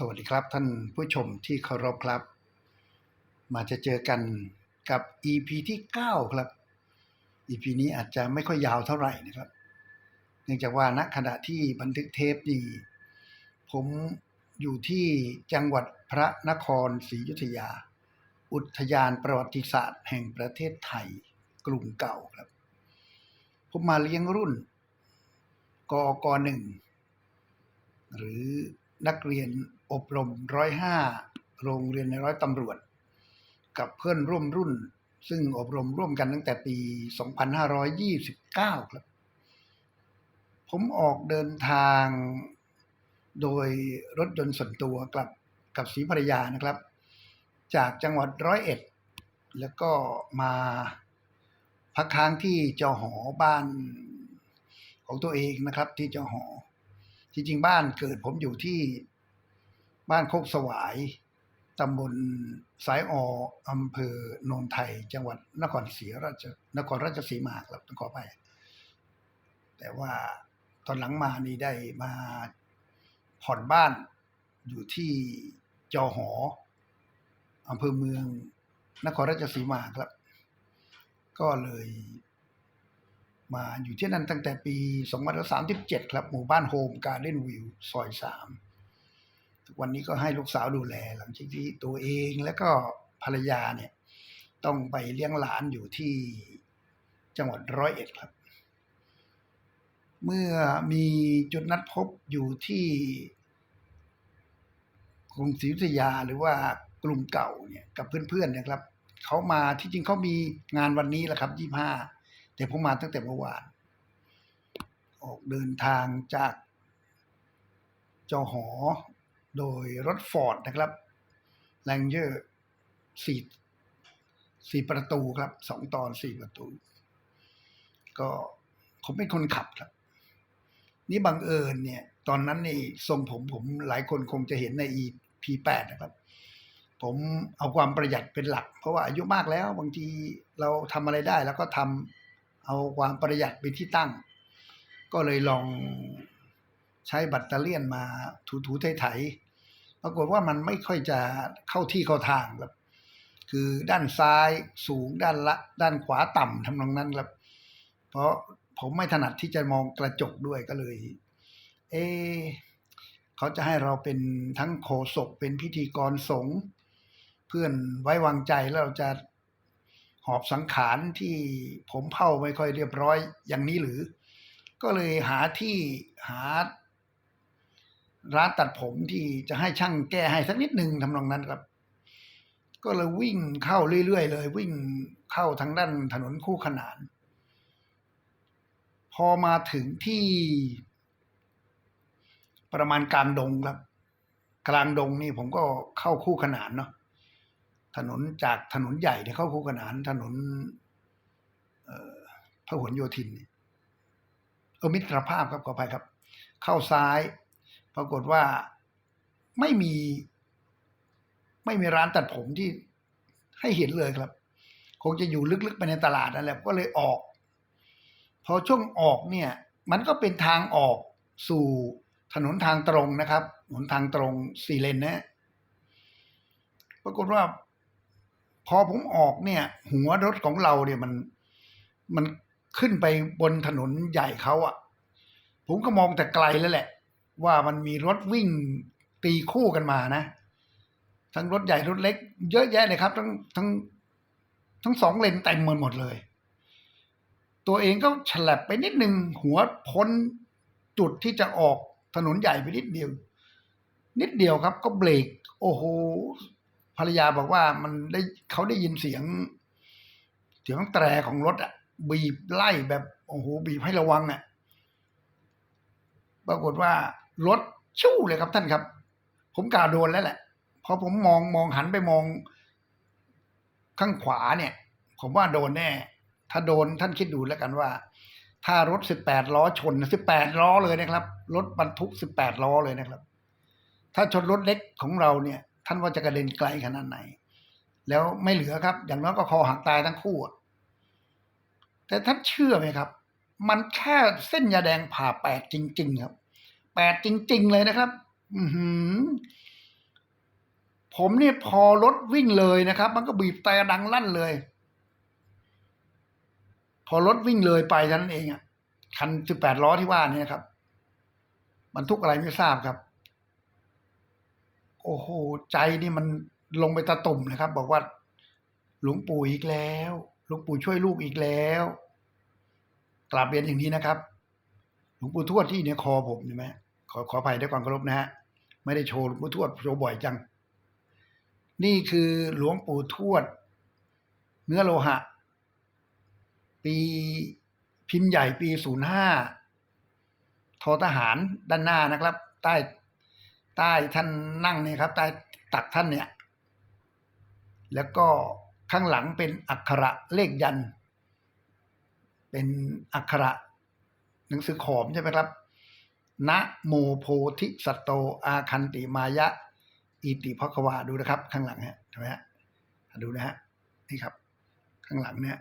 สวัสดีครับท่านผู้ชมที่เคารพครับ มาจะเจอกันกับ EP ที่ 9 ครับ EP นี้อาจจะไม่ค่อยยาวเท่าไหร่นะครับ เนื่องจากว่าณขณะที่บันทึกเทปนี้ ผมอยู่ที่จังหวัดพระนครศรีอยุธยา อุทยานประวัติศาสตร์แห่งประเทศไทยกรุงเก่าครับ ผมมาเลี้ยงรุ่นกกหนึ่งหรือนักเรียน อบรมร้อยห้าโรงเรียนในร้อยตำรวจ กับเพื่อนร่วมรุ่น ซึ่งอบรมร่วมกันตั้งแต่ปี 2529 ครับ ผมออกเดินทางโดยรถยนต์ส่วนตัวกลับกับศรีภรรยานะครับ จากจังหวัดร้อยเอ็ด แล้วก็มาพักค้างที่จอหอบ้านของตัวเองนะครับ ที่จอหอจริงๆบ้านเกิดผมอยู่ที่ บ้านโคกสวายตำบลสายออำเภอโนนไทย จังหวัดนครศรีราชนครราชสีมาครับต้องขอไป แต่ว่าตอนหลังมานี่ได้มาผ่อนบ้านอยู่ที่จอหออำเภอเมือง นครราชสีมาครับ ก็เลยมาอยู่ที่นั่นตั้งแต่ปี 2537 ครับ หมู่บ้านโฮมการ์เด้นวิวซอย 3 วันนี้ก็ให้ลูกสาวดูแล หลังจากที่ตัวเองและก็ภรรยาเนี่ย ต้องไปเลี้ยงหลานอยู่ที่จังหวัดร้อยเอ็ดครับ เมื่อมีจุดนัดพบอยู่ที่กรุงศรีอยุธยาหรือว่ากลุ่มเก่าเนี่ยกับเพื่อนๆนะครับเขามาที่จริงเขามีงานวันนี้แหละครับ25แต่ผมมาตั้งแต่เมื่อวาน ออกเดินทางจากจอหอ โดยรถฟอร์ดนะครับแรงเยอร์สี่สี่ประตูครับสองตอนสี่ประตู ก็ผมเป็นคนขับครับ นี่บังเอิญเนี่ย ตอนนั้นนี่ทรงผมผมหลายคนคงจะเห็นใน EP8 นะครับ ผมเอาความประหยัดเป็นหลัก เพราะว่าอายุมากแล้ว บางทีเราทำอะไรได้ แล้วก็ทำเอาความประหยัดเป็นที่ตั้ง ก็เลยลองใช้บัตเตอเลียนมาถูๆไถๆ รากฏว่ามันไม่ค่อยจะเข้าที่เข้าทางครับ คือด้านซ้ายสูงด้านละ ด้านขวาต่ำทำนองนั้นครับ เพราะผมไม่ถนัดที่จะมองกระจกด้วยก็เลย เอเขาจะให้เราเป็นทั้งโฆษกเป็นพิธีกรสงฆ์เพื่อนไว้วางใจแล้วเราจะหอบสังขารที่ผมเผ่าไม่ค่อยเรียบร้อยอย่างนี้หรือ ก็เลยหาที่หา ร้านตัดผมที่จะให้ช่างแก้ให้สักนิดหนึ่งทำนองนั้นครับ ก็เลยวิ่งเข้าเรื่อยๆเลย วิ่งเข้าทางด้านถนนคู่ขนาน พอมาถึงที่ ประมาณกลางดงครับ กลางดงนี่ผมก็เข้าคู่ขนานเนาะถนนจากถนนใหญ่เนี่ยเข้าคู่ขนานถนนเอ่อพหลโยธินเออมิตรภาพครับขออภัยครับ เข้าซ้าย ปรากฏว่าไม่มี ไม่มีร้านตัดผมที่ให้เห็นเลยครับ คงจะอยู่ลึกๆไปในตลาดนั่นแหละก็เลยออก พอช่วงออกเนี่ย มันก็เป็นทางออกสู่ถนนทางตรงนะครับถนนทางตรงสี่เลนนะปรากฏว่า พอผมออกเนี่ย หัวรถของเราเนี่ยมันมันขึ้นไปบนถนนใหญ่เขาอะผมก็มองแต่ไกลแล้วแหละ ว่ามันมีรถวิ่งตีคู่กันมานะ ทั้งรถใหญ่รถเล็ก เยอะแยะเลยครับ ทั้งทั้งทั้งสองเลนเต็มหมดหมดเลย ตัวเองก็ฉลับไปนิดนึงหัวพ้นจุดที่จะออกถนนใหญ่ไปนิดเดียว นิดเดียวครับ ก็เบรกโอ้โหภรรยาบอกว่ามันได้เขาได้ยินเสียง เสียงแตรของรถอะบีบไล่แบบโอ้โหบีบให้ระวังอะปรากฏว่า รถชู่เลยครับท่านครับ ผมกล่าวโดนแล้วแหละพอผมมองมองหันไปมอง ข้างขวาเนี่ย ผมว่าโดนแน่ ถ้าโดนท่านคิดดูแล้วกันว่า ถ้ารถสิบแปดล้อชนสิบแปดล้อเลยนะครับ รถบรรทุกสิบแปดล้อเลยนะครับ ถ้าชนรถเล็กของเราเนี่ย ท่านว่าจะกระเด็นไกลขนาดไหน แล้วไม่เหลือครับ อย่างน้อยก็คอหักตายทั้งคู่แต่ท่านเชื่อไหมครับ มันแค่เส้นยาแดงผ่าแปดจริง ๆ ครับ แปดจริง ๆ เลยนะครับ อืผมเนี่ยพอรถวิ่งเลยนะครับ มันก็บีบแต่ดังลั่นเลย พอรถวิ่งเลยไปเท่นั้นเองอะคันสิบแปดล้อที่ว่านี่นะครับบรรทุกอะไรไม่ทราบครับ โอ้โห ใจนี่มันลงไปตะตุ่มนะครับ บอกว่า หลวงปู่อีกแล้วหลวงปู่ช่วยลูกอีกแล้วกราบเรียนอย่างนี้นะครับ หลวงปู่ทวดที่เนี่ยคอผมใช่ไหม ขอขออภัยด้วยความเคารพนะฮะ ไม่ได้โชว์หลวงปู่ทวดโชว์บ่อยจัง นี่คือหลวงปู่ทวด เนื้อโลหะ ปีพิมพ์ใหญ่ปีศูนย์ห้าทอทหารด้านหน้านะครับ ใต้ใต้ท่านนั่งเนี่ยครับ ใต้ตักท่านเนี่ย แล้วก็ข้างหลังเป็นอักขระเลขยัน เป็นอักขระหนังสือขอมใช่ไหมครับ นะโมโพธิสัตโตอาคันติมายะ อิติภควาดูนะครับ ข้างหลังฮะเห็นไหมฮะดูนะฮะนี่ครับ ข้างหลังเนี่ย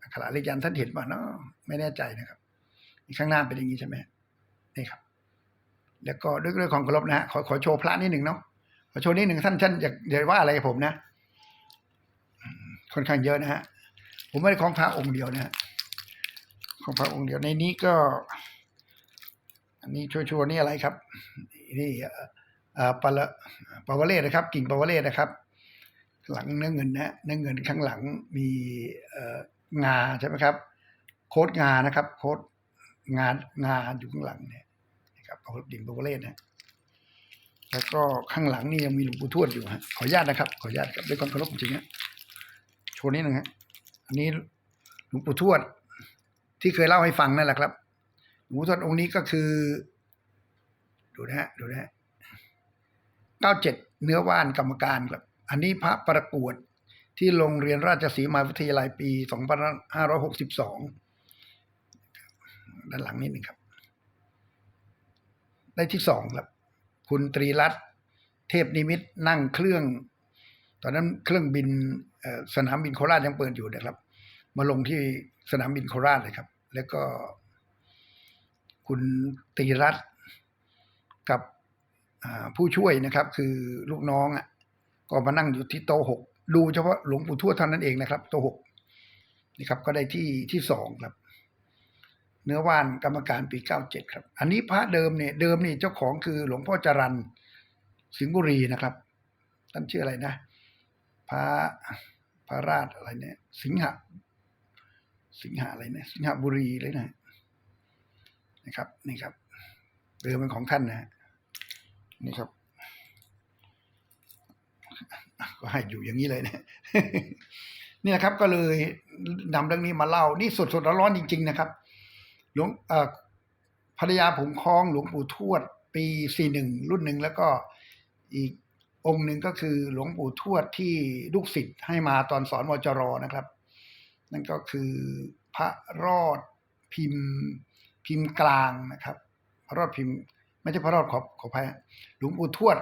อักขระเลยันท่านเห็นป่ะเนาะไม่แน่ใจนะครับข้างหน้าเป็นอย่างนี้ใช่ไหมนี่ครับ แล้วก็ด้วยด้วยความเคารพนะฮะขอขอโชว์พระนิดหนึ่งเนาะขอโชว์นิดหนึ่งท่านท่านอย่าอย่าว่าอะไรกับผมนะค่อนข้างเยอะนะฮะผมไม่ได้ของพระองค์เดียวนะฮะของพระองค์เดียวในนี้ก็ อันนี้ชัวร์ๆนี่อะไรครับนี่ปะละปาวเลนะครับ กิ่งปาวเลนะครับ หลังเนื้อเงินนะเนื้อเงินข้างหลังมีงาใช่ไหมครับ โคดงานะครับ โคดงางาอยู่ข้างหลังเนี่ยนะครับเอาดิ่งปาวเลนะแล้วก็ข้างหลังนี่ยังมีหลวงปู่ทวดอยู่ฮะขออนุญาตนะครับ ขออนุญาตครับด้วยความเคารพจริงๆฮะโชว์นิดนึงฮะอันนี้หลวงปู่ทวด ที่เคยเล่าให้ฟังนั่นแหละครับ หลวงปู่ทวดองค์นี้ก็คือ ดูนะฮะดูนะฮะเก้าเจ็ดเนื้อว่านกรรมการครับ อันนี้พระประกวดที่โรงเรียนราชสีมาวิทยาลัยปีสองพันห้าร้อยหกสิบสองด้านหลังนิดหนึ่งครับ ได้ที่สองครับ คุณตรีรัตน์เทพนิมิตนั่งเครื่อง ตอนนั้นเครื่องบินสนามบินโคราชยังเปิดอยู่นะครับ มาลงที่สนามบินโคราชเลยครับ แล้วก็ คุณตีรัตกับผู้ช่วยนะครับ คือลูกน้องอะก็มานั่งอยู่ที่โต๊ะหกดูเฉพาะหลวงปู่ทวดเท่านั้นเองนะครับ โต๊ะหกนี่ครับ ก็ได้ที่ที่สองครับ เนื้อว่านกรรมการปีเก้าเจ็ดครับ อันนี้พระเดิมเนี่ยเดิมนี่เจ้าของคือหลวงพ่อจรันสิงห์บุรีนะครับท่านชื่ออะไรนะพระพระราชอะไรเนี่ย สิงหะสิงหาอะไรเนี่ยสิงหบุรีเลยนะ นะครับ นี่ครับเดิมเป็นของท่านนะนี่ครับ ก็ให้อยู่อย่างนี้เลยนะนี่นะครับ ก็เลยนำเรื่องนี้มาเล่า นี่สดๆร้อนๆจริง ๆ นะครับ หลวงภรรยาผมคล้องหลวงปู่ทวด ปีสี่หนึ่งรุ่นหนึ่งแล้วก็อีกองค์หนึ่งก็คือหลวงปู่ทวดที่ลูกศิษย์ให้มาตอนสอนวจรนะครับ นั่นก็คือพระรอดพิมพ์ พิมพ์กลางนะครับ พระรอดพิมพ์ ไม่ใช่พระรอดขอขออภัยฮะหลวงปู่ทวด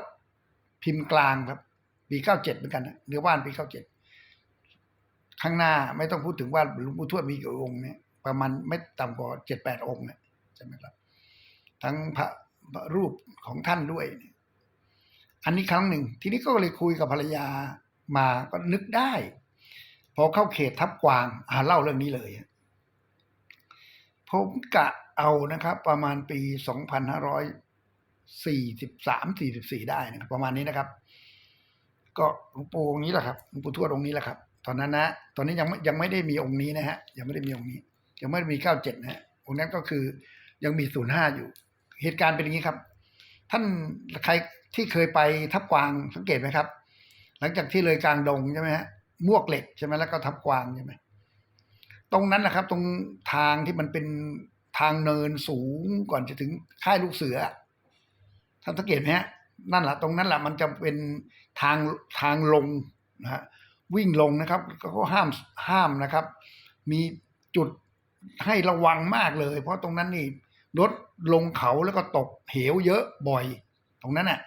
พิมพ์กลางครับ ปีเก้าเจ็ดเหมือนกันเนื้อว่านปีเก้าเจ็ดข้างหน้าไม่ต้องพูดถึงว่าหลวงปู่ทวดมีกี่องค์เนี่ยประมาณไม่ต่ำกว่าเจ็ดแปดองค์เนี่ยใช่ไหมครับ ทั้งพระรูปของท่านด้วย อันนี้ครั้งหนึ่ง ทีนี้ก็เลยคุยกับภรรยามาก็นึกได้ พอเข้าเขตทับกวางอ่าเล่าเรื่องนี้เลยผมกะ เอานะครับ ประมาณปีสองพันห้าร้อยสี่สิบสามสี่สิบสี่ได้นะครับประมาณนี้นะครับ ก็หลวงปู่องค์นี้แหละครับหลวงปู่ทวดองค์นี้แหละครับตอนนั้นนะ ตอนนี้ยังไม่ยังไม่ได้มีองค์นี้นะฮะยังไม่ได้มีองค์นี้ ยังไม่ได้มีเก้าเจ็ดนะฮะองค์นั้นก็คือยังมีศูนย์ห้าอยู่ เหตุการณ์เป็นอย่างนี้ครับ ท่านใครที่เคยไปทับกวางสังเกตไหมครับ หลังจากที่เลยกลางดงใช่ไหมฮะมวกเหล็กใช่ไหมแล้วก็ทับกวางใช่ไหมตรงนั้นนะครับ ตรงทางที่มันเป็น ทางเนินสูงก่อนจะถึงค่ายลูกเสือท่านสังเกตไหมฮะนั่นแหละตรงนั้นแหละมันจะเป็นทางทางลงนะฮะวิ่งลงนะครับก็ห้ามห้ามนะครับ มีจุดให้ระวังมากเลย เพราะตรงนั้นนี่รถลงเขาแล้วก็ตกเหวเยอะบ่อย ตรงนั้นน่ะ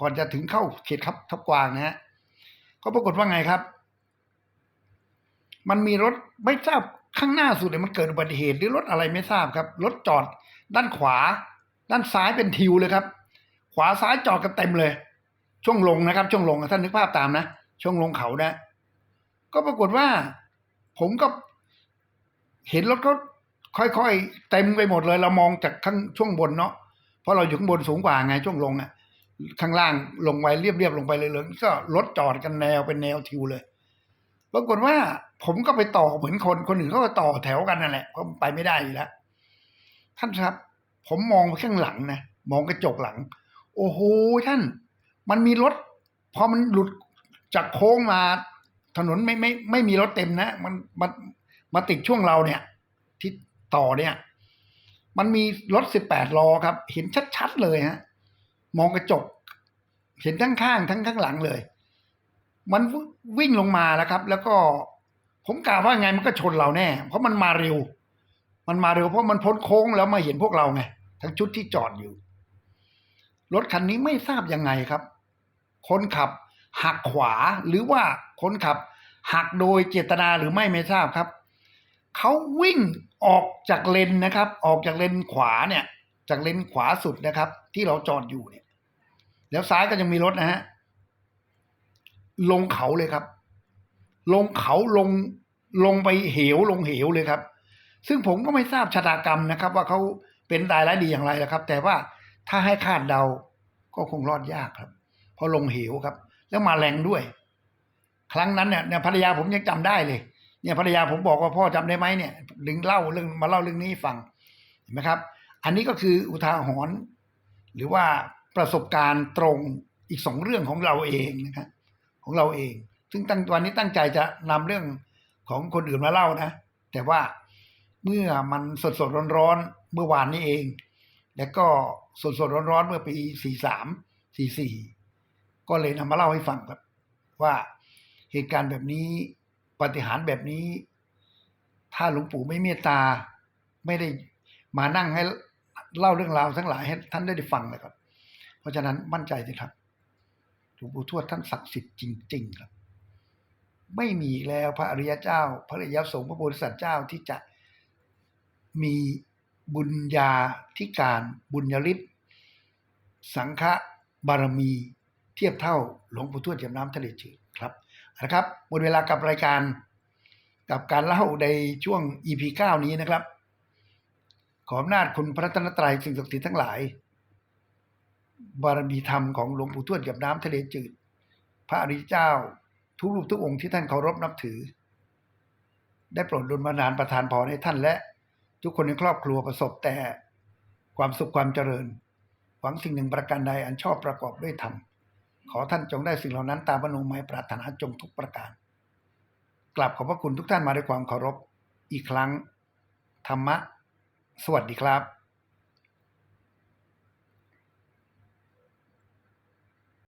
ก่อนจะถึงเข้าเขตครับทับกวางนะฮะก็ปรากฏว่าไงครับ มันมีรถไม่ทราบ ข้างหน้าสุดเนี่ยมันเกิดอุบัติเหตุหรือรถอะไรไม่ทราบครับรถจอดด้านขวา ด้านซ้ายเป็นทิวเลยครับ ขวาซ้ายจอดกันเต็มเลย ช่วงลงนะครับ ช่วงลงท่านนึกภาพตามนะช่วงลงเขานะ ก็ปรากฏว่า ผมก็เห็นรถเขาค่อยๆเต็มไปหมดเลย เรามองจากข้างช่วงบนเนาะเพราะเราอยู่ข้างบนสูงกว่าไงช่วงลงอะ่ะข้างล่างลงไปเรียบๆลงไปเลยเลยก็รถจอดกันแนวเป็นแนวทิวเลย ปรากฏว่า ผมก็ไปต่อเหมือนคนคนอื่นก็ต่อแถวกันนั่นแหละเพราะไปไม่ได้อยู่แล้วท่านครับ ผมมองไปข้างหลังนะมองกระจกหลัง โอ้โหท่าน มันมีรถพอมันหลุดจากโค้งมา ถนนไม่ไม่ไม่มีรถเต็มนะมันมันมาติดช่วงเราเนี่ย ที่ต่อเนี่ย มันมีรถสิบแปดล้อครับ เห็นชัดๆเลยฮะมองกระจก เห็นทั้งข้างทั้งข้างหลังเลย มันวิ่งลงมาแล้วครับ แล้วก็ ผมกล่าวว่าไงมันก็ชนเราแน่ เพราะมันมาเร็ว มันมาเร็วเพราะมันพ้นโค้งแล้วมาเห็นพวกเราไงทั้งชุดที่จอดอยู่ รถคันนี้ไม่ทราบยังไงครับ คนขับหักขวาหรือว่าคนขับ หักโดยเจตนาหรือไม่ไม่ทราบครับเขาวิ่งออกจากเลนนะครับ ออกจากเลนขวาเนี่ย จากเลนขวาสุดนะครับ ที่เราจอดอยู่เนี่ย แล้วซ้ายก็ยังมีรถนะฮะลงเขาเลยครับ ลงเขาลงลงไปเหวลงเหวเลยครับ ซึ่งผมก็ไม่ทราบชะตากรรมนะครับ ว่าเขาเป็นตายร้ายดีอย่างไรนะครับ แต่ว่าถ้าให้คาดเดาก็คงรอดยากครับ เพราะลงเหวครับ แล้วมาแรงด้วย ครั้งนั้นเนี่ยเนี่ยภรรยาผมยังจำได้เลย เนี่ยภรรยาผมบอกว่าพ่อจำได้ไหมเนี่ยดึงเล่าเรื่องมาเล่าเรื่องนี้ฟังเห็นไหมครับ อันนี้ก็คืออุทาหรณ์หรือว่าประสบการณ์ตรงอีกสองเรื่องของเราเองนะครับของเราเอง ซึ่งตั้งวันนี้ตั้งใจจะนำเรื่องของคนอื่นมาเล่านะ แต่ว่าเมื่อมันสดสดร้อนร้อนๆเมื่อวานนี้เอง แล้วก็สดสดร้อนร้อนๆเมื่อปีสี่สามสี่สี่ก็เลยนำมาเล่าให้ฟังครับว่าเหตุการณ์แบบนี้ปฏิหารแบบนี้ ถ้าหลวงปู่ไม่เมตตา ไม่ได้มานั่งให้เล่าเรื่องราวทั้งหลายให้ท่านได้ฟังเลยครับ เพราะฉะนั้นมั่นใจสิครับหลวงปู่ทวดท่านศักดิ์สิทธิ์จริง ๆ ครับ ไม่มีอีกแล้วพระอริยเจ้า พระอริยสงฆ์พระโพธิสัตว์เจ้าที่จะมีบุญญาธิการบุญญาฤทธิ์สังฆบารมีเทียบเท่าหลวงปู่ทวดเจียมน้ำทะเลจืดครับเอาละครับหมดเวลากับรายการกับการเล่าในช่วง EP 9 นี้นะครับ ขออำนาจคุณพระตนตรัยสิ่งศักดิ์สิทธิ์ทั้งหลาย บารมีธรรมของหลวงปู่ทวดกับน้ำทะเลจืด พระอริยเจ้า ทุกรูปทุกองค์ที่ท่านเคารพนับถือ ได้โปรดดลบันดาลประทานพรให้ท่านและ ทุกคนในครอบครัวประสบแต่ความสุขความเจริญ หวังสิ่งหนึ่งประการใดอันชอบประกอบด้วยธรรมขอท่านจงได้สิ่งเหล่านั้นตามพระนุมัยปรารถนาจงทุกประการ กลับขอบพระคุณทุกท่านมาด้วยความเคารพอีกครั้ง ธรรมะ สวัสดีครับ